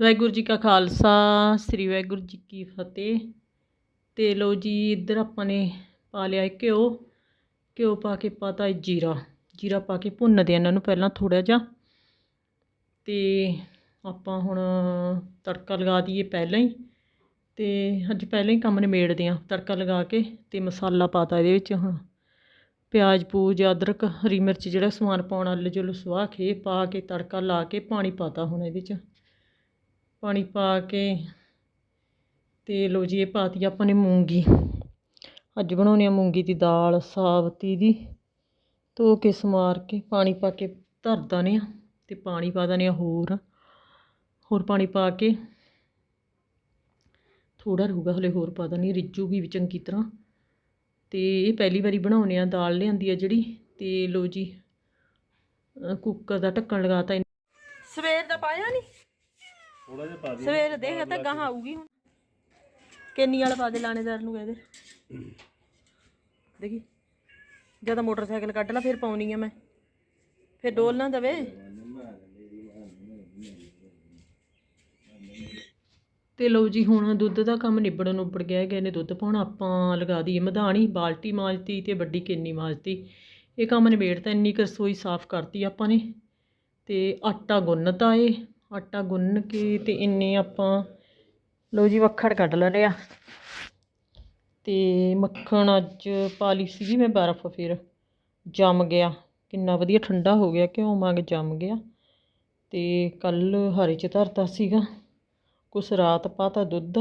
ਵਾਹਿਗੁਰੂ ਜੀ ਕਾ ਖਾਲਸਾ, ਸ੍ਰੀ ਵਾਹਿਗੁਰੂ ਜੀ ਕੀ ਫਤਿਹ। ਤੇ ਲੋ ਜੀ, ਇੱਧਰ ਆਪਾਂ ਨੇ ਪਾ ਲਿਆ ਹੈ ਘਿਓ। ਘਿਓ ਪਾ ਕੇ ਪਾਤਾ ਹੈ ਜੀਰਾ। ਜੀਰਾ ਪਾ ਕੇ ਭੁੰਨਦੇ ਆ ਇਹਨਾਂ ਨੂੰ ਪਹਿਲਾਂ ਥੋੜਾ ਜਿਹਾ। ਤੇ ਆਪਾਂ ਹੁਣ ਤੜਕਾ ਲਗਾ ਦਈਏ ਪਹਿਲਾਂ ਹੀ। ਤੇ ਅੱਜ ਪਹਿਲਾਂ ਹੀ ਕੰਮ ਨਿਬੇੜਦੇ ਆ ਤੜਕਾ ਲਗਾ ਕੇ ਤੇ ਮਸਾਲਾ ਪਾਤਾ ਇਹਦੇ ਵਿੱਚ ਹੁਣ। ਪਿਆਜ਼, ਪੂਜ, ਅਦਰਕ, ਹਰੀ ਮਿਰਚ ਜਿਹੜਾ ਸਮਾਨ ਪਾਉਣ ਅੱਲ ਜੁਲ ਸਵਾਹ ਕੇ, ਪਾ ਕੇ, ਤੜਕਾ ਲਾ ਕੇ ਪਾਣੀ ਪਾਤਾ ਹੁਣ ਇਹਦੇ 'ਚ ਪਾਣੀ ਪਾ ਕੇ ਤੇ ਲੋ ਜੀ, ਇਹ ਪਾਤੀ ਆਪਾਂ ਨੇ ਮੂੰਗੀ। ਅੱਜ ਬਣਾਉਣੀ ਆ ਮੂੰਗੀ ਦੀ ਦਾਲ, ਸਾਬਤੀ ਦੀ। ਧੋ ਕੇ, ਸਮਾਰ ਕੇ, ਪਾਣੀ ਪਾ ਕੇ ਧਰ ਦਨੇ ਆ ਤੇ ਪਾਣੀ ਪਾ ਦਨੇ ਆ ਹੋਰ। ਹੋਰ ਪਾਣੀ ਪਾ ਕੇ ਥੋੜਾ ਰਹੂਗਾ, ਹਲੇ ਹੋਰ ਪਾ ਦਨੀ ਰਿੱਜੂਗੀ ਵੀ ਚੰਗੀ ਤਰ੍ਹਾਂ। ਤੇ ਇਹ ਪਹਿਲੀ ਵਾਰੀ ਬਣਾਉਣੇ ਆ, ਦਾਲ ਲਿਆਂਦੀ ਆ ਜਿਹੜੀ। ਤੇ ਲੋ ਜੀ ਕੁੱਕਰ ਦਾ ਢੱਕਣ ਲਗਾਤਾ ਸਵੇਰ ਦਾ ਪਾਇਆ ਨਹੀਂ ਥੋੜਾ ਜਿਹਾ ਪਾ ਦੇ ਸਵੇਰ ਦੇਖ ਤਾਂ ਗਾਹਾਂ ਆਊਗੀ। ਹੁਣ ਕਿੰਨੀ ਵਾਲਾ ਪਾ ਦੇ ਲਾਣੇਦਾਰ ਨੂੰ ਕਹਦੇ ਦੇਖੀ ਜਦੋਂ ਮੋਟਰਸਾਈਕਲ ਕੱਢ ਲਾ ਫਿਰ ਪਾਉਣੀ ਆ ਮੈਂ। ਫਿਰ ਡੋਲ ਨਾ ਦਵੇ। ਤੇ ਲਓ ਜੀ ਹੁਣ ਦੁੱਧ ਦਾ ਕੰਮ ਨਿਬੜਨ ਉੱਪੜ ਗਿਆ ਗਏ ਨੇ ਦੁੱਧ ਪਾਉਣਾ। ਆਪਾਂ ਲਗਾ ਦਈਏ ਮਧਾਣੀ ਬਾਲਟੀ ਮਾਜਤੀ ਤੇ ਵੱਡੀ ਕਿੰਨੀ ਮਾਜਤੀ। ਇਹ ਕੰਮ ਨਿਬੇੜਤਾ ਇੰਨੀ ਕੁ ਰਸੋਈ ਸਾਫ਼ ਕਰਤੀ ਆਪਾਂ ਨੇ। ਤੇ ਆਟਾ ਗੁੰਨਤਾ ਏ। ਆਟਾ ਗੁੰਨ ਕੇ ਤੇ ਇੰਨੇ ਆਪਾਂ, ਲਓ ਜੀ ਵੱਖੜ ਕੱਢ ਲੈਣੇ ਆ ਤੇ ਮੱਖਣ ਅੱਜ ਪਾ ਲਈ ਸੀਗੀ ਮੈਂ ਬਰਫ਼ ਫਿਰ, ਜੰਮ ਗਿਆ। ਕਿੰਨਾ ਵਧੀਆ ਠੰਡਾ ਹੋ ਗਿਆ, ਘਿਓ ਮੰਗ ਜੰਮ ਗਿਆ। ਤੇ ਕੱਲ ਹਰੇ ਚ ਧਰਤਾ ਸੀਗਾ, ਕੁਛ ਰਾਤ ਪਾਤਾ ਦੁੱਧ।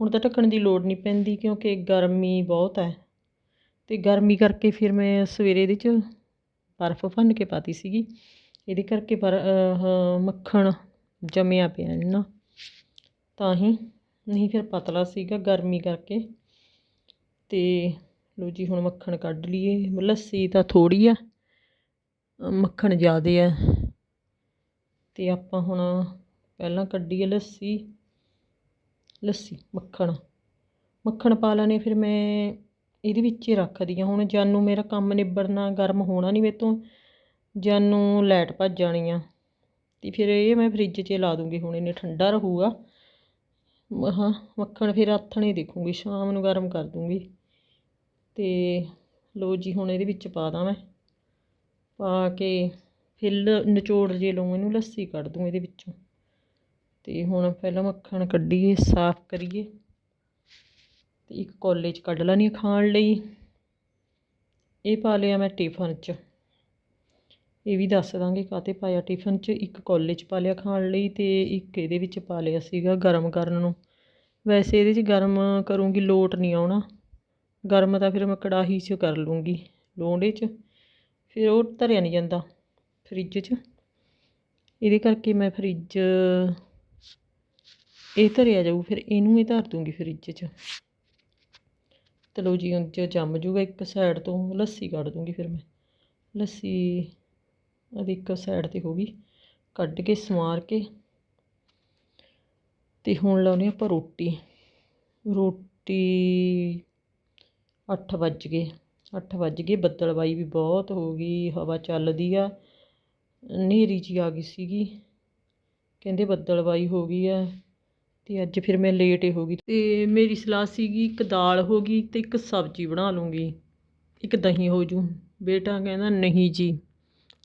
ਹੁਣ ਤਾਂ ਢੱਕਣ ਦੀ ਲੋੜ ਨਹੀਂ ਪੈਂਦੀ ਕਿਉਂਕਿ ਗਰਮੀ ਬਹੁਤ ਹੈ। ਤੇ ਗਰਮੀ ਕਰਕੇ ਫਿਰ ਮੈਂ ਸਵੇਰੇ ਇਹਦੇ ਚ ਬਰਫ਼ ਭੰਨ ਕੇ ਪਾਤੀ ਸੀਗੀ। ਇਹਦੇ ਕਰਕੇ ਪਰ ਮੱਖਣ ਜੰਮਿਆ ਪਿਆ ਇਹਨਾਂ ਤਾਂ ਹੀ ਨਹੀਂ ਫਿਰ ਪਤਲਾ ਸੀਗਾ ਗਰਮੀ ਕਰਕੇ। ਤੇ ਲੋ ਜੀ, ਹੁਣ ਮੱਖਣ ਕੱਢ ਲਈਏ। ਲੱਸੀ ਤਾਂ ਥੋੜੀ ਆ, ਮੱਖਣ ਜ਼ਿਆਦੇ ਆ। ਤੇ ਆਪਾਂ ਹੁਣ ਪਹਿਲਾਂ ਕੱਢੀਏ ਲੱਸੀ। ਲੱਸੀ, ਮੱਖਣ। ਮੱਖਣ ਪਾ ਲੈਣੇ, ਫਿਰ ਮੈਂ ਇਹਦੇ ਵਿੱਚ ਹੀ ਰੱਖਦੀ ਹਾਂ। ਹੁਣ ਜਾਨੂ ਮੇਰਾ ਕੰਮ ਨਿਬੜਨਾ, ਗਰਮ ਹੋਣਾ ਨਹੀਂ ਮੇਰੇ ਤੋਂ। ਜਾਨੂੰ ਲਾਈਟ ਭੱਜ ਜਾਣੀ ਆ। ਤੇ ਫਿਰ ਇਹ ਮੈਂ ਫ੍ਰਿਜ 'ਚ ਲਾ ਦੂੰਗੀ, ਹੁਣ ਇਹਨੇ ਠੰਡਾ ਰਹੂਗਾ। ਹਾਂ ਮੱਖਣ ਫਿਰ ਆਥਣੇ ਦੇਖੂੰਗੀ, ਸ਼ਾਮ ਨੂੰ ਗਰਮ ਕਰ ਦੂੰਗੀ। ਤੇ ਲੋ ਜੀ, ਹੁਣ ਇਹਦੇ ਵਿੱਚ ਪਾ ਦਾਂ ਮੈਂ। ਪਾ ਕੇ ਫਿੱਲ ਨਿਚੋੜ ਜੇ ਲਊਂ, ਇਹਨੂੰ ਲੱਸੀ ਕੱਢ ਦੂੰ ਇਹਦੇ ਵਿੱਚੋਂ। ਤੇ ਹੁਣ ਪਹਿਲਾਂ ਮੱਖਣ ਕੱਢੀਏ, ਸਾਫ਼ ਕਰੀਏ। ਤੇ ਇੱਕ ਕੋਲੇ 'ਚ ਕੱਢ ਲੈਣੀ ਖਾਣ ਲਈ। ਇਹ ਪਾ ਲਿਆ ਮੈਂ ਟਿਫਨ 'ਚ। ਇਹ ਵੀ ਦੱਸ ਦਾਂਗੇ ਕਾਤੇ ਪਾਇਆ ਟਿਫਨ 'ਚ ਇੱਕ ਕੋਲੇ 'ਚ ਪਾ ਲਿਆ ਖਾਣ ਲਈ ਤੇ ਇੱਕ ਇਹਦੇ ਵਿੱਚ ਪਾ ਲਿਆ ਸੀਗਾ ਗਰਮ ਕਰਨ ਨੂੰ। ਵੈਸੇ ਇਹਦੇ 'ਚ ਗਰਮ ਕਰੂੰਗੀ, ਲੋਟ ਨਹੀਂ ਆਉਣਾ। ਗਰਮ ਤਾਂ ਫਿਰ ਮੈਂ ਕੜਾਹੀ 'ਚ ਕਰ ਲੂੰਗੀ, ਲੋਂਡੇ 'ਚ। ਫਿਰ ਉਹ ਧਰਿਆ ਨਹੀਂ ਜਾਂਦਾ ਫਰਿੱਜ 'ਚ। ਇਹਦੇ ਕਰਕੇ ਮੈਂ ਫਰਿੱਜ ਇਹ ਧਰਿਆ ਜਾਊ, ਫਿਰ ਇਹਨੂੰ ਇਹ ਧਰ ਦੂੰਗੀ ਫਰਿੱਜ 'ਚ। ਤੇ ਜੀ ਉਹ ਜੰਮ ਜੂਗਾ ਇੱਕ ਸਾਈਡ ਤੋਂ, ਲੱਸੀ ਕੱਢ ਦੂੰਗੀ ਫਿਰ ਮੈਂ। ਲੱਸੀ ਉਹਦੀ ਇੱਕ ਸਾਈਡ ਤੇ ਹੋ ਗਈ। ਕੱਢ ਕੇ ਸਮਾਰ ਕੇ ਤੇ ਹੁਣ ਲਾਉਣੀ ਆਪਾਂ ਰੋਟੀ। ਰੋਟੀ 8 ਵੱਜ ਗਏ। 8 ਵੱਜ ਗਏ। ਬੱਦਲਬਾਈ ਵੀ ਬਹੁਤ ਹੋ ਗਈ। ਹਵਾ ਚੱਲਦੀ ਆ। ਹਨੇਰੀ ਜੀ ਆ ਗਈ ਸੀਗੀ। ਕਹਿੰਦੇ ਬੱਦਲਬਾਈ ਹੋ ਗਈ ਆ ਤੇ ਅੱਜ ਫਿਰ ਮੈਂ ਲੇਟ ਹੀ ਹੋ ਗਈ। ਤੇ ਮੇਰੀ ਸਲਾਹ ਸੀਗੀ, ਇੱਕ ਦਾਲ ਹੋ ਗਈ ਤੇ ਇੱਕ ਸਬਜ਼ੀ ਬਣਾ ਲੂੰਗੀ। ਇੱਕ ਦਹੀਂ ਹੋ ਜੂ। ਬੇਟਾ ਕਹਿੰਦਾ, ਨਹੀਂ ਜੀ।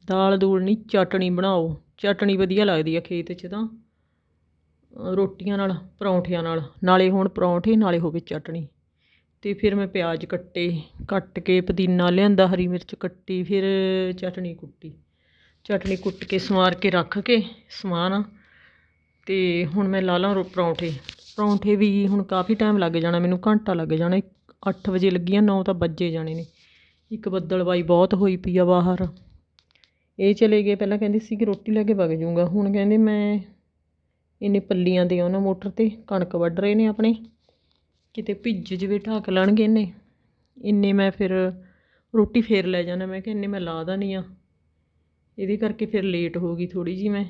ਦਾਲ ਦੂਲ ਨਹੀਂ, ਚਟਣੀ ਬਣਾਓ। ਚਟਣੀ ਵਧੀਆ ਲੱਗਦੀ ਆ ਖੇਤ 'ਚ ਤਾਂ। ਰੋਟੀਆਂ ਨਾਲ, ਪਰੌਂਠਿਆਂ ਨਾਲ। ਨਾਲੇ ਹੁਣ ਪਰੌਂਠੇ, ਨਾਲੇ ਹੋਵੇ ਚਟਣੀ। ਤੇ ਫਿਰ ਮੈਂ ਪਿਆਜ਼ ਕੱਟੇ, ਕੱਟ ਕੇ ਪੁਦੀਨਾ ਲਿਆਂਦਾ, ਹਰੀ ਮਿਰਚ ਕੱਟੀ, ਫਿਰ ਚਟਣੀ ਕੁੱਟੀ। ਚਟਣੀ ਕੁੱਟ ਕੇ ਸਵਾਰ ਕੇ ਰੱਖ ਕੇ ਸਮਾਨ। ਤੇ ਹੁਣ ਮੈਂ ਲਾ ਲਾਂ ਰੋ- ਪਰੌਂਠੇ। ਪਰੌਂਠੇ ਵੀ ਹੁਣ ਕਾਫੀ ਟਾਈਮ ਲੱਗ ਜਾਣਾ, ਮੈਨੂੰ ਘੰਟਾ ਲੱਗ ਜਾਣਾ। 8 ਵਜੇ ਲੱਗੀਆਂ 9 ਤਾਂ ਵੱਜੇ ਜਾਣੇ ਨੇ। ਇੱਕ ਬੱਦਲਬਾਈ ਬਹੁਤ ਹੋਈ ਪਈ ਆ ਬਾਹਰ। ਇਹ ਚਲੇ ਗਏ, ਪਹਿਲਾਂ ਕਹਿੰਦੇ ਸੀ ਕਿ ਰੋਟੀ ਲੈ ਕੇ ਵਗ ਜਾਊਂਗਾ। ਹੁਣ ਕਹਿੰਦੇ ਮੈਂ ਇਹਨੇ ਪੱਲੀਆਂ ਦੇ ਉਹਨਾਂ ਮੋਟਰ ਤੇ ਕਣਕ ਵੱਢ ਰਹੇ ਨੇ ਆਪਣੇ। ਕਿਤੇ ਭਿੱਜ ਜਵੇ, ਢੱਕ ਲੈਣਗੇ ਇਹਨੇ। ਇੰਨੇ ਮੈਂ ਫਿਰ ਰੋਟੀ ਫੇਰ ਲੈ ਜਾਣਾ। ਮੈਂ ਕਿ ਇੰਨੇ ਮੈਂ ਲਾ ਦੇਣੀ ਆ। ਇਹਦੇ ਕਰਕੇ ਫਿਰ ਲੇਟ ਹੋ ਗਈ ਥੋੜੀ ਜੀ ਮੈਂ।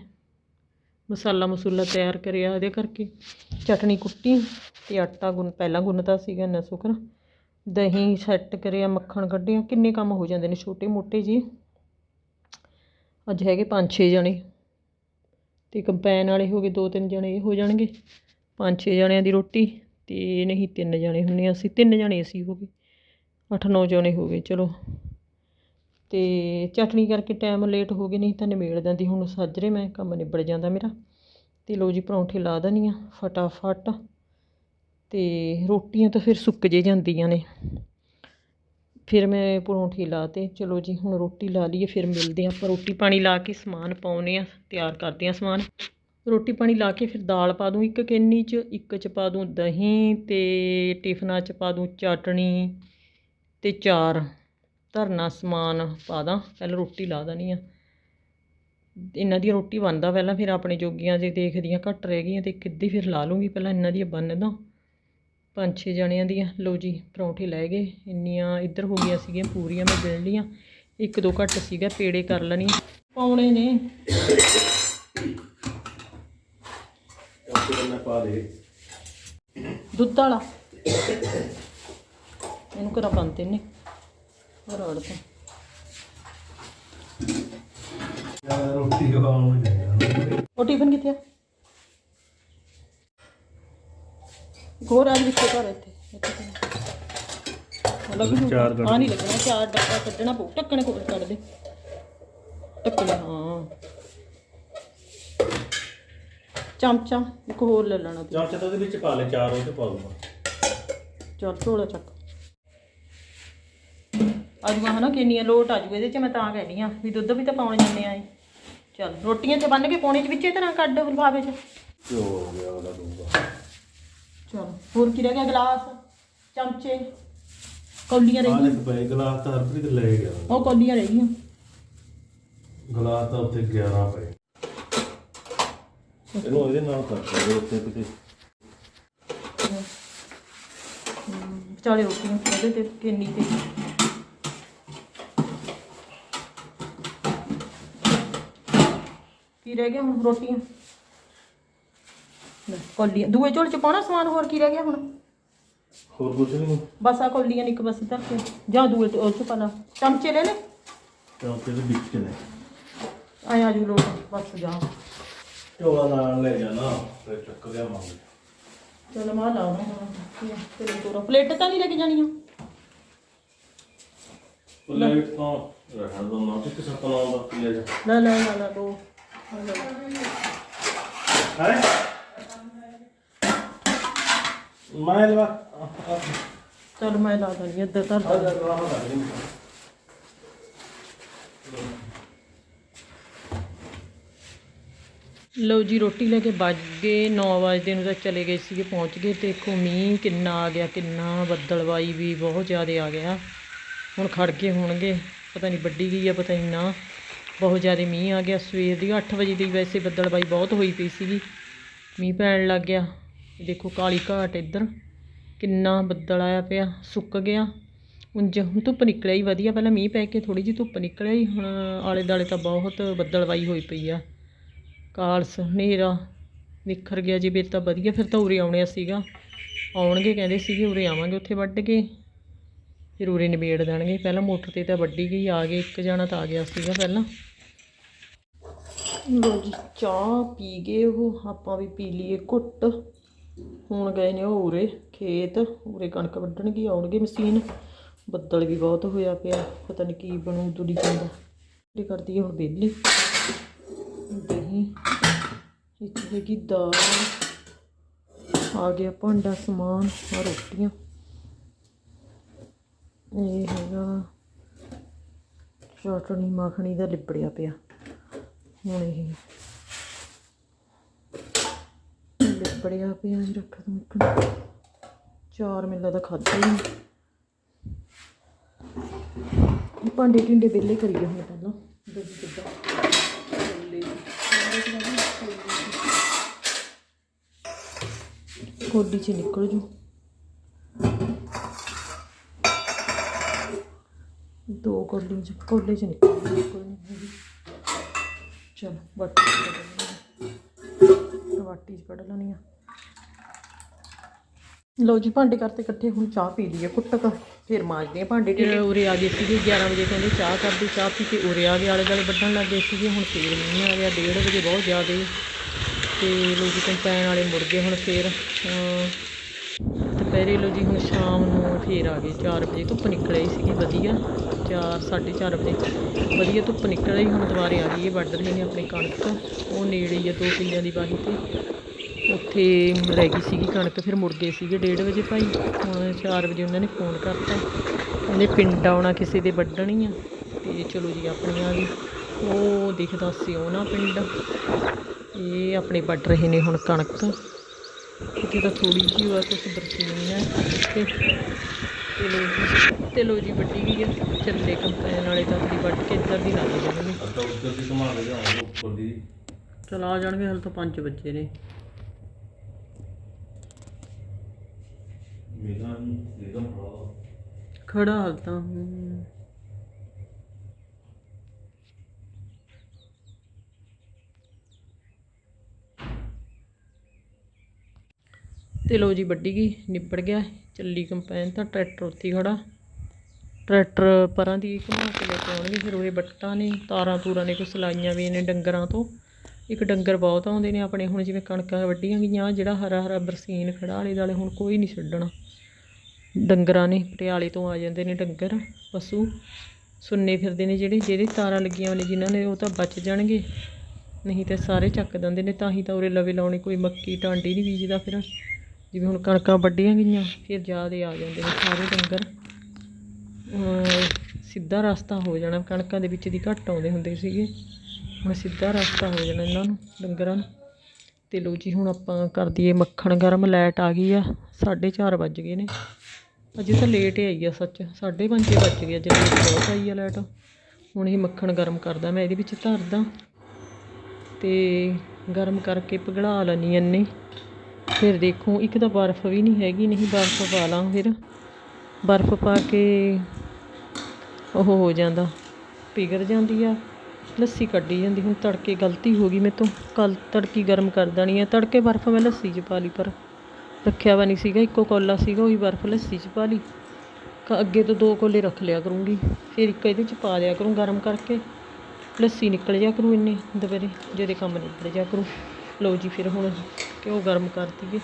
ਮਸਾਲਾ ਮਸੂਲਾ ਤਿਆਰ ਕਰਿਆ ਇਹਦੇ ਕਰਕੇ। ਚਟਣੀ ਕੁੱਟੀ ਤੇ ਆਟਾ ਗੁੰਨ, ਪਹਿਲਾਂ ਗੁੰਨਤਾ ਸੀਗਾ ਇੰਨਾ ਸ਼ੁਕਰ। ਦਹੀਂ ਸੈੱਟ ਕਰਿਆ, ਮੱਖਣ ਕੱਢਿਆ। ਕਿੰਨੇ ਕੰਮ ਹੋ ਜਾਂਦੇ ਨੇ, ਛੋਟੇ ਮੋਟੇ ਜੀ ਅੱਜ ਹੈਗੇ ਪੰਜ ਛੇ ਜਣੇ। ਤੇ ਕੰਪੈਨ ਵਾਲੇ ਹੋ ਗਏ ਦੋ ਤਿੰਨ ਜਣੇ, ਇਹ ਹੋ ਜਾਣਗੇ। ਪੰਜ ਛੇ ਜਣਿਆਂ ਦੀ ਰੋਟੀ ਤੇ ਨਹੀਂ ਤਿੰਨ ਜਣੇ ਹੁੰਨੇ ਅਸੀਂ, ਤਿੰਨ ਜਣੇ ਅਸੀਂ ਹੋ ਗਏ। ਅੱਠ ਨੌ ਜਣੇ ਹੋ ਗਏ, ਚਲੋ। ਤੇ ਚਟਣੀ ਕਰਕੇ ਟਾਈਮ ਲੇਟ ਹੋ ਗਏ, ਨਹੀਂ ਤਾਂ ਨਿਬੇੜ ਦਿੰਦੀ, ਹੁਣ ਸਾਜਰੇ ਮੈਂ, ਕੰਮ ਨਿਬੜ ਜਾਂਦਾ ਮੇਰਾ। ਤੇ ਲੋ ਜੀ, ਪਰੌਂਠੇ ਲਾ ਦਨੀ ਆ, ਫਟਾਫਟ। ਤੇ ਰੋਟੀਆਂ ਤਾਂ ਫਿਰ ਸੁੱਕ ਜੇ ਜਾਂਦੀਆਂ ਨੇ। ਫਿਰ ਮੈਂ ਪਰੌਂਠੀ ਲਾ ਤੇ ਚਲੋ ਜੀ, ਹੁਣ ਰੋਟੀ ਲਾ ਲਈਏ, ਫਿਰ ਮਿਲਦੇ ਹਾਂ ਆਪਾਂ। ਰੋਟੀ ਪਾਣੀ ਲਾ ਕੇ ਸਮਾਨ ਪਾਉਨੇ ਆ ਤਿਆਰ ਕਰਦੇ ਆ ਸਮਾਨ। ਰੋਟੀ ਪਾਣੀ ਲਾ ਕੇ ਫਿਰ ਦਾਲ ਪਾ ਦੂੰ ਇੱਕ ਕਿੰਨੀ ਚ, ਇੱਕ ਚ ਪਾ ਦੂੰ ਦਹੀਂ ਤੇ ਟਿਫਨਾਂ ਚ ਪਾ ਦੂੰ ਚਟਣੀ ਤੇ ਚਾਰ। ਧਰਨਾ ਸਮਾਨ ਪਾ ਦਾਂ, ਪਹਿਲਾਂ ਰੋਟੀ ਲਾ ਦੇਣੀ ਆ। ਇਹਨਾਂ ਦੀ ਰੋਟੀ ਬਣਦਾ ਪਹਿਲਾਂ, ਫਿਰ ਆਪਣੇ ਜੋਗੀਆਂ ਜੇ ਦੇਖਦੀਆਂ ਘੱਟ ਰਹਿ ਗਈਆਂ ਤੇ ਕਿੱਦੀ ਫਿਰ ਲਾ ਲੂੰਗੀ, ਪਹਿਲਾਂ ਇਹਨਾਂ ਦੀ ਬੰਨਦਾ ਪੰਜ ਛੇ ਜਣਿਆਂ ਦੀਆਂ। ਲਓ ਜੀ ਪਰੌਂਠੇ ਲੈ ਗਏ। ਇੰਨੀਆਂ ਇੱਧਰ ਹੋ ਗਈਆਂ ਸੀਗੀਆਂ ਪੂਰੀਆਂ ਮੈਂ ਬਿਲ ਲੀਆਂ ਇੱਕ ਦੋ ਘੱਟ ਸੀਗਾ ਪੇੜੇ ਕਰ ਲੈਣੀ ਪਾਉਣੇ ਨੇ। ਦੁੱਧ ਵਾਲਾ। ਇਹਨੂੰ ਕਰਾ ਬੰਨਤੇ ਨੇ ਰੋੜ ਤੋਂ। ਰੋਟੀ ਖਵਾਉਣ ਨੂੰ ਜਾਣਾ। ਉਹ ਟਿਫਨ ਕਿੱਥੇ ਆ? ਹੋਰ ਆਜ ਵਿੱਚ ਘਰ ਇੱਥੇ। ਲੱਗ ਜੂ ਚਾਰ ਆ ਨਹੀਂ ਲੱਗਣਾ ਚਾਰ ਡੱਬਾ ਕੱਢਣਾ ਪਊ। ਢੱਕਣ ਕੋਲ ਕੱਢ ਦੇ। ਢੱਕਣ ਹਾਂ। ਚਮਚਾ ਇੱਕ ਹੋਰ ਲੈ ਲੈਣਾ ਤੂੰ। ਚਮਚਾ ਤਾਂ ਉਹਦੇ ਵਿੱਚ ਪਾ ਲੈ ਚਾਰ ਉਹ ਤੇ ਪਾ ਦੂੰਗਾ। ਚੱਲ ਢੋਲਾ ਚੱਕ। ਅੱਜ ਮੈਂ ਹਨਾ ਕਿੰਨੀਆਂ ਲੋਟ ਆ ਜੂ ਇਹਦੇ ਚ ਮੈਂ ਤਾਂ ਕਹਿਣੀ ਆ ਵੀ ਦੁੱਧ ਵੀ ਤਾਂ ਪਾਉਣ ਜਾਂਦੇ ਆਏ ਚੱਲ ਰੋਟੀਆਂ ਚ ਬੰਨ ਕੇ ਪਾਉਣੇ ਚ ਵਿੱਚੇ ਤਰ੍ਹਾਂ ਕੱਢ ਲਿਫਾਫੇ ਚ। ਹੋ ਗਿਆ ਉਹਦਾ ਦੂੰਗਾ। ਚਲ ਹੋਰ ਕੀ ਰਹਿ ਗਿਆ ਗਲਾਸ? ਚਮਚੇ? ਕੌਲੀਆਂ ਰਹਿ ਗਈਆਂ? ਪਏ ਗਲਾਸ ਤਾਂ ਹਰਪ੍ਰੀਤ ਲੈ ਗਿਆ। ਉਹ ਕੌਲੀਆਂ ਰਹਿ ਗਈਆਂ। ਗਲਾਸ ਤਾਂ ਉੱਥੇ 11 ਪਏ। ਇਹਨੂੰ ਇਹਦੇ ਨਾਲ ਕਰ ਦੇ ਉੱਤੇ ਕਿਤੇ। ਵਿਚਾਲੇ ਰੋਟੀਆਂ ਉਹਦੇ ਤੇ ਕਿੰਨੀ ਤੇ ਕੀ ਰਹਿ ਗਿਆ ਹੁਣ ਰੋਟੀਆਂ? ਲੈ, ਕੌਲੀਆਂ। ਦੂਏ ਝੋਲੇ ਚ ਪਾਉਣਾ ਸਮਾਨ ਹੋਰ ਕੀ ਰਹਿ ਗਿਆ ਹੁਣ? ਹੋਰ ਕੁਝ ਨਹੀਂ। ਬਸ ਆ ਕੌਲੀਆਂ ਨੇ ਇੱਕ ਬਸ ਧਰ ਕੇ। ਜਾਂ ਦੂਏ ਤੇ ਉਹ ਚ ਪਾ ਲਾ। ਚਮਚੇ ਲੈ ਲੈ। ਚਮਚੇ ਦੇ ਵਿੱਚ ਨੇ। ਆਏ ਆ ਜੂ ਬਸ ਜਾ। ਚੋਲਾ ਨਾਲ ਲੈ ਜਾਣਾ ਫਿਰ ਚੱਕ ਲਿਆ ਮੰਗ ਚਲ ਮਾ ਲਾ ਉਹਨਾਂ ਤੇਰੇ। ਕੋਲ ਪਲੇਟ ਤਾਂ ਨਹੀਂ ਲੈ ਕੇ ਜਾਣੀਆਂ? ਪਲੇਟ ਤੋਂ ਰਹਿਣ ਦੋ ਨਾ ਕਿ ਸਪਨਾ ਆਉਂਦਾ ਪੀਆ ਜਾ। ਲੈ ਲੈ ਲੈ ਲੈ ਦੋ। ਲੈ। ਹੈ? ਮੈਂ ਲਵਾ ਆ ਚੱਲ ਮੈਂ ਲਾ ਦਣੀ ਇੱਧਰ ਧਰ ਆ ਦਾਂ। ਜਾ ਗਲਾਸ ਕਰ ਦੇ ਲਓ ਜੀ ਰੋਟੀ ਲੈ ਕੇ ਵੱਜ ਗਏ 9 ਵਜੇ ਨੂੰ ਤਾਂ ਚਲੇ ਗਏ ਸੀਗੇ ਪਹੁੰਚ ਗਏ। ਤੇ ਦੇਖੋ ਮੀਂਹ ਕਿੰਨਾ ਆ ਗਿਆ ਕਿੰਨਾ ਬੱਦਲਵਾਈ ਵੀ ਬਹੁਤ ਜ਼ਿਆਦਾ ਆ ਗਿਆ। ਹੁਣ ਖੜ ਗਏ ਹੋਣਗੇ ਪਤਾ ਨਹੀਂ ਵੱਡੀ ਗਈ ਆ ਪਤਾ ਨਹੀਂ ਨਾ। ਬਹੁਤ ਜ਼ਿਆਦਾ ਮੀਂਹ ਆ ਗਿਆ। ਸਵੇਰ ਦੀ 8 ਵਜੇ ਦੀ ਵੈਸੇ ਬੱਦਲਵਾਈ ਬਹੁਤ ਹੋਈ ਪਈ ਸੀਗੀ। ਮੀਂਹ ਪੈਣ ਲੱਗ ਗਿਆ। ਦੇਖੋ ਕਾਲੀ ਘਾਟ ਇੱਧਰ। ਕਿੰਨਾ ਬੱਦਲ ਆਇਆ ਪਿਆ, ਸੁੱਕ ਗਿਆ। ਉਂਝ ਹੁਣ ਧੁੱਪ ਨਿਕਲਿਆ ਹੀ ਵਧੀਆ, ਪਹਿਲਾਂ ਮੀਂਹ ਪੈ ਕੇ ਥੋੜੀ ਜਿਹੀ ਧੁੱਪ ਨਿਕਲਿਆ ਹੀ, ਹੁਣ ਆਲੇ ਦਾਲੇ ਤਾਂ ਬਹੁਤ ਬੱਦਲਵਾਈ ਹੋਈ ਪਈ ਆ। ਕਾਲਸ, ਹਨੇਰਾ, ਨਿਖਰ ਗਿਆ ਜੀ, ਫਿਰ ਤਾਂ ਵਧੀਆ, ਫਿਰ ਤਾਂ ਉਰੇ ਆਉਣਿਆ ਸੀਗਾ। ਆਉਣਗੇ ਕਹਿੰਦੇ ਸੀਗੇ, ਉਰੇ ਆਵਾਂਗੇ, ਉੱਥੇ ਵੱਢ ਕੇ। ਫਿਰ ਉਰੇ ਨਿਬੇੜ ਦੇਣਗੇ। ਪਹਿਲਾਂ ਮੋਟਰ ਤੇ ਤਾਂ ਵੱਢੀ ਗਈ, ਆ ਗਏ, ਇੱਕ ਜਾਣਾ ਤਾਂ ਆ ਗਿਆ ਸੀਗਾ ਪਹਿਲਾਂ। ਲੋ ਜੀ, ਚਾਹ ਪੀ ਗਏ ਉਹ, ਆਪਾਂ ਵੀ ਪੀ ਲਈਏ ਘੁੱਟ। ਹੁਣ ਗਏ ਨੇ ਉਹ ਉਰੇ ਖੇਤ, ਉਰੇ ਕਣਕ ਵੱਢਣਗੇ, ਆਉਣਗੇ ਮਸ਼ੀਨ। ਬੱਦਲ ਵੀ ਬਹੁਤ ਹੋਇਆ ਪਿਆ, ਪਤਾ ਨਹੀਂ ਕੀ ਬਣੂ ਦੁੜੀ ਜਾਂਦਾ। ਇਹ ਕਰਦੀ ਹੁਣ ਵਿਹਲੀ? ਦਹੀਂ ਇੱਥੇ ਹੈਗੀ ਦਾਲ, ਆ ਗਿਆ ਭਾਂਡਾ, ਸਮਾਨ, ਆ ਰੋਟੀਆਂ। ਇਹ ਹੈਗਾ ਚਟਣੀ ਮੱਖਣੀ ਦਾ ਲਿਬੜਿਆ ਪਿਆ। ਹੁਣ ਇਹ ਲਿਬੜਿਆ ਪਿਆ ਇਹ ਰੱਖ ਦੂੰ ਇੱਕ ਚਾਰ ਮਿੰਟਾਂ ਦਾ ਖਾਧਾ ਹੀ ਭਾਂਡੇ ਢਿੰਡੇ ਵਿਹਲੇ ਕਰੀਏ ਹੁਣ ਪਹਿਲਾਂ। ਦੁੱਧ ਕਿੱਦਾਂ ਕੋਡੀ ਚ ਨਿਕਲ ਜੂ। ਦੋ ਕੋਲੀ ਚ, ਕੋਲੇ ਚ ਨਿਕਲ ਜੂ, ਕੋਈ ਚਲ, ਬਾਟੀ ਚ ਕੱਢ ਲੈਣੀ ਚ ਕੱਢ ਲੈਣੀ ਆ। ਲਓ ਜੀ, ਭਾਂਡੇ ਕਰਤੇ ਇਕੱਠੇ ਹੁਣ ਚਾਹ ਪੀ ਲਈਏ ਕੁੱਟ ਕ ਫਿਰ ਮਾਂਜਦੇ ਆ ਭਾਂਡੇ ਜਿਹੜੇ। ਉਰੇ ਆ ਗਏ ਸੀਗੇ 11 ਵਜੇ ਕਹਿੰਦੇ ਚਾਹ ਕਰਦੀ, ਚਾਹ ਪੀ ਕੇ ਉਰੇ ਆ ਗਏ, ਆਲੇ ਦੁਆਲੇ ਵੱਢਣ ਲੱਗ ਗਏ ਸੀਗੇ, ਹੁਣ ਫੇਰ ਮੀਂਹ ਆ ਗਿਆ 1:30 ਵਜੇ ਬਹੁਤ ਜ਼ਿਆਦਾ ਤੇ ਲੋ ਜੀ, ਕੰਪੈਨ ਵਾਲੇ ਮੁੜ ਗਏ ਹੁਣ ਫੇਰ ਦੁਪਹਿਰੇ ਲੋ ਜੀ, ਹੁਣ ਸ਼ਾਮ ਨੂੰ ਫੇਰ ਆ ਗਏ 4 ਵਜੇ ਧੁੱਪ ਨਿਕਲ ਆਈ ਸੀਗੀ, ਵਧੀਆ। 4 4:30 ਵਜੇ, ਵਧੀਆ ਧੁੱਪ ਨਿਕਲ ਰਹੀ ਹੁਣ ਦੁਬਾਰੇ ਆ ਗਈ, ਇਹ ਵੱਢ ਰਹੇ ਨੇ ਆਪਣੀ ਕਣਕ ਉਹ ਨੇੜੇ ਹੀ ਆ ਦੋ ਕਿੱਲਿਆਂ ਦੀ ਵਾਹੀ ਤੇ। ਉੱਥੇ ਰਹਿ ਗਈ ਸੀਗੀ ਕਣਕ ਫਿਰ ਮੁੜ ਗਏ ਸੀਗੇ 1:30 ਵਜੇ ਭਾਈ। ਹੁਣ 4 ਵਜੇ ਉਹਨਾਂ ਨੇ ਫੋਨ ਕਰਤਾ। ਕਹਿੰਦੇ ਪਿੰਡ ਆਉਣਾ ਕਿਸੇ ਦੇ ਵੱਢਣੀ ਆ ਤੇ ਚਲੋ ਜੀ ਆਪਣੀਆਂ ਵੀ। ਉਹ ਦਿਖਦਾ ਸੀ ਉਹਨਾਂ ਪਿੰਡ। ਇਹ ਆਪਣੇ ਵੱਢ ਰਹੇ ਨੇ ਹੁਣ ਕਣਕ। ਕਿਤੇ ਤਾਂ ਥੋੜੀ ਜਿਹੀ ਹੋਆ ਕੁਛ ਬਰਸੀਨ ਹੈ ਇੱਥੇ। ਤੇ ਲੋ ਜੀ ਤੇ ਲੋ ਜੀ ਵੱਡੀ ਗਈ ਆ। ਚੱਲੇ ਕੰਪੈਨ ਵਾਲੇ ਤਾਂ ਆਪਣੀ ਵੱਢ ਕੇ ਇੱਧਰ ਦੀ ਲਾ ਦੇ ਜਾਣਗੇ ਅੱਧਾ ਉੱਧਰ ਦੀ ਘੁਮਾ ਕੇ ਜਾਵਾਂਗੇ ਉੱਪਰ ਦੀ। ਚਲਾ ਜਾਣਗੇ ਹਾਲੇ ਤਾਂ 5 ਵਜੇ ਨੇ। ਮੇਰਾ ਇਹਦਾ ਬੜਾ ਖੜਾ ਹਾਲ ਤਾਂ ਤੇ ਲੋ ਜੀ, ਵੱਡੀ ਗਈ ਨਿਬੜ ਗਿਆ, ਚੱਲੀ ਕੰਪੈਨ ਤਾਂ ਟਰੈਕਟਰ ਉੱਥੇ ਖੜਾ। ਟਰੈਕਟਰ ਪਰਾਂ ਦੀ ਘੁਮਾ ਕੇ ਲੈ ਕੇ ਆਉਣਗੇ, ਫਿਰ ਉਹਦੇ ਬੱਟਾਂ ਨੇ, ਤਾਰਾਂ ਤੂਰਾਂ ਨੇ ਕੁਛ ਲਾਈਆਂ ਵੀ ਨੇ ਡੰਗਰਾਂ ਤੋਂ। ਇੱਕ ਡੰਗਰ ਬਹੁਤ ਆਉਂਦੇ ਨੇ ਆਪਣੇ, ਹੁਣ ਜਿਵੇਂ ਕਣਕਾਂ ਵੱਢੀਆਂ ਗਈਆਂ, ਜਿਹੜਾ ਹਰਾ ਹਰਾ ਬਰਸੀਨ ਖੜਾ ਆਲੇ ਦੁਆਲੇ ਹੁਣ ਕੋਈ ਨਹੀਂ ਛੱਡਣਾ। ਡੰਗਰਾਂ ਨੇ, ਪਟਿਆਲੇ ਤੋਂ ਆ ਜਾਂਦੇ ਨੇ ਡੰਗਰ, ਪਸ਼ੂ। ਸੁੰਨੇ ਫਿਰਦੇ ਨੇ ਜਿਹੜੇ ਜਿਹੜੇ ਤਾਰਾਂ ਲੱਗੀਆਂ ਹੋਈਆਂ ਨੇ ਜਿਨ੍ਹਾਂ ਨੇ, ਉਹ ਤਾਂ ਬਚ ਜਾਣਗੇ। ਨਹੀਂ ਤਾਂ ਸਾਰੇ ਚੱਕ ਦਿੰਦੇ ਨੇ, ਤਾਂ ਹੀ ਤਾਂ ਉਰੇ ਲਵੇ ਲਾਉਣੀ, ਕੋਈ ਮੱਕੀ, ਟਾਂਡੀ ਨਹੀਂ ਬੀਜਦਾ ਫਿਰ। ਜਿਵੇਂ ਹੁਣ ਕਣਕਾਂ ਵੱਢੀਆਂ ਗਈਆਂ, ਫਿਰ ਜ਼ਿਆਦੇ ਆ ਜਾਂਦੇ ਨੇ ਸਾਰੇ ਡੰਗਰ। ਸਿੱਧਾ ਰਸਤਾ ਹੋ ਜਾਣਾ, ਕਣਕਾਂ ਦੇ ਵਿੱਚ ਦੀ ਘੱਟ ਆਉਂਦੇ ਹੁੰਦੇ ਸੀਗੇ। ਹੁਣ ਸਿੱਧਾ ਰਸਤਾ ਹੋ ਜਾਣਾ ਇਹਨਾਂ ਨੂੰ, ਡੰਗਰਾਂ ਨੂੰ। ਤੇ ਲੋ ਜੀ, ਹੁਣ ਆਪਾਂ ਕਰ ਦਈਏ ਮੱਖਣ ਗਰਮ, ਲਾਈਟ ਆ ਗਈ ਆ 4:30 ਵੱਜ ਗਏ ਨੇ। ਅਜੇ ਤਾਂ ਲੇਟ ਹੀ ਆਈ ਆ ਸੱਚ। 5:30 ਵੱਜ ਗਏ ਅੱਜ ਲੇਟ ਬਹੁਤ ਆਈ ਆ ਲਾਈਟ ਹੁਣ ਇਹ ਮੱਖਣ ਗਰਮ ਕਰਦਾ, ਮੈਂ ਇਹਦੇ ਵਿੱਚ ਧਰਦਾ। ਤੇ ਗਰਮ ਕਰਕੇ ਪਿਘਲਾ ਲੈਣੀ ਇੰਨੇ। ਫਿਰ ਦੇਖੋ, ਇੱਕ ਤਾਂ ਬਰਫ਼ ਵੀ ਨਹੀਂ ਹੈਗੀ, ਨਹੀਂ ਬਰਫ਼ ਪਾ ਲਾਂ ਫਿਰ। ਬਰਫ਼ ਪਾ ਕੇ ਉਹ ਹੋ ਜਾਂਦਾ ਪਿਘਲ ਜਾਂਦੀ ਆ, ਲੱਸੀ ਕੱਢੀ ਜਾਂਦੀ। ਹੁਣ ਤੜਕੇ ਗਲਤੀ ਹੋ ਗਈ ਮੇਰੇ ਤੋਂ। ਕੱਲ ਤੜਕੀ ਗਰਮ ਕਰ ਦੇਣੀ ਆ। ਤੜਕੇ ਬਰਫ਼ ਮੈਂ ਲੱਸੀ 'ਚ ਪਾ ਲਈ ਪਰ ਰੱਖਿਆ ਵਾ ਨਹੀਂ ਸੀਗਾ, ਇੱਕੋ ਕੋਲਾ ਸੀਗਾ, ਉਹੀ ਬਰਫ਼ ਲੱਸੀ 'ਚ ਪਾ ਲਈ। ਕ- ਅੱਗੇ ਤੋਂ ਦੋ ਕੋਲੇ ਰੱਖ ਲਿਆ ਕਰੂੰਗੀ, ਫਿਰ ਇੱਕ ਇਹਦੇ 'ਚ ਪਾ ਲਿਆ ਕਰੂੰ ਗਰਮ ਕਰਕੇ। ਲੱਸੀ ਨਿਕਲ ਜਾ ਕਰੂ ਇੰਨੇ ਦੁਪਹਿਰੇ ਜਿਹਦੇ ਕੰਮ ਨਿਕਲ ਜਾ ਕਰੂ। ਲਓ ਜੀ ਫਿਰ ਹੁਣ ਘਿਓ ਗਰਮ ਕਰ ਦਈਏ।